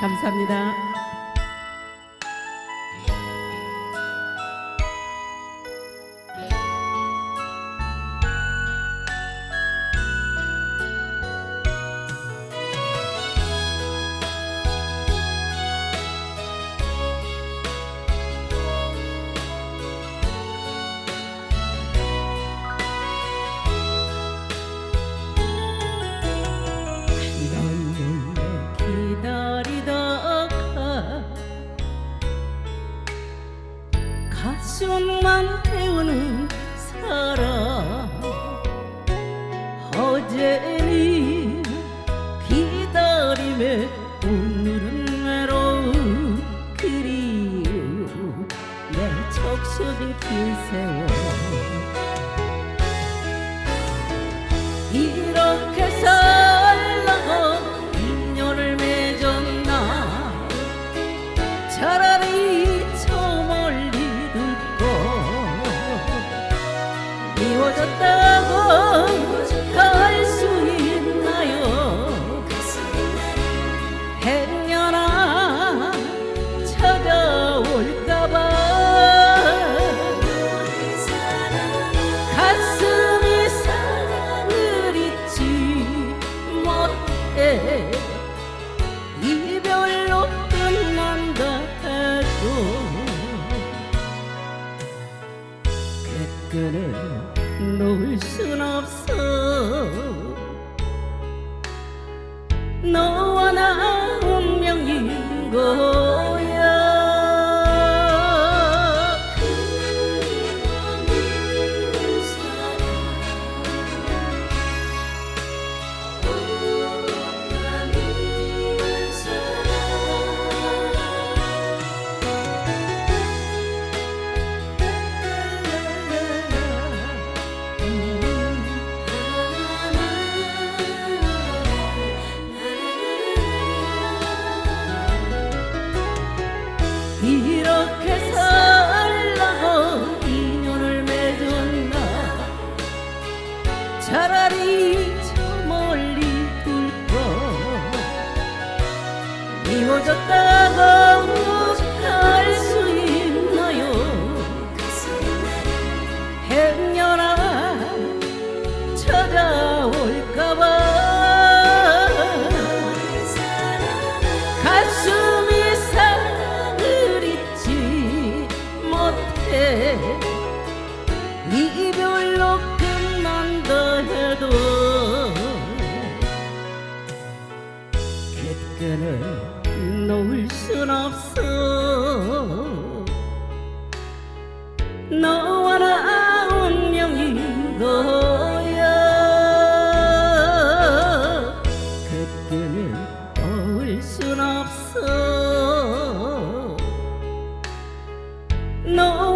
감사합니다. 가슴만 태우는 사람. 어제는 기다림에 오늘은 외로운 그리움. 내 적셔진 긴 세월 미워졌다고 갈수 있나요? 행여 끈을 놓을 순 없어. 너와 나 운명인 거 이렇게 살라고 인연을 맺었나? 차라리 저 멀리 둘거 미워졌다고 객끈을 놓을 순 없어. 너와 나 운명인 거야. 그 끈을 놓을 순 없어. 너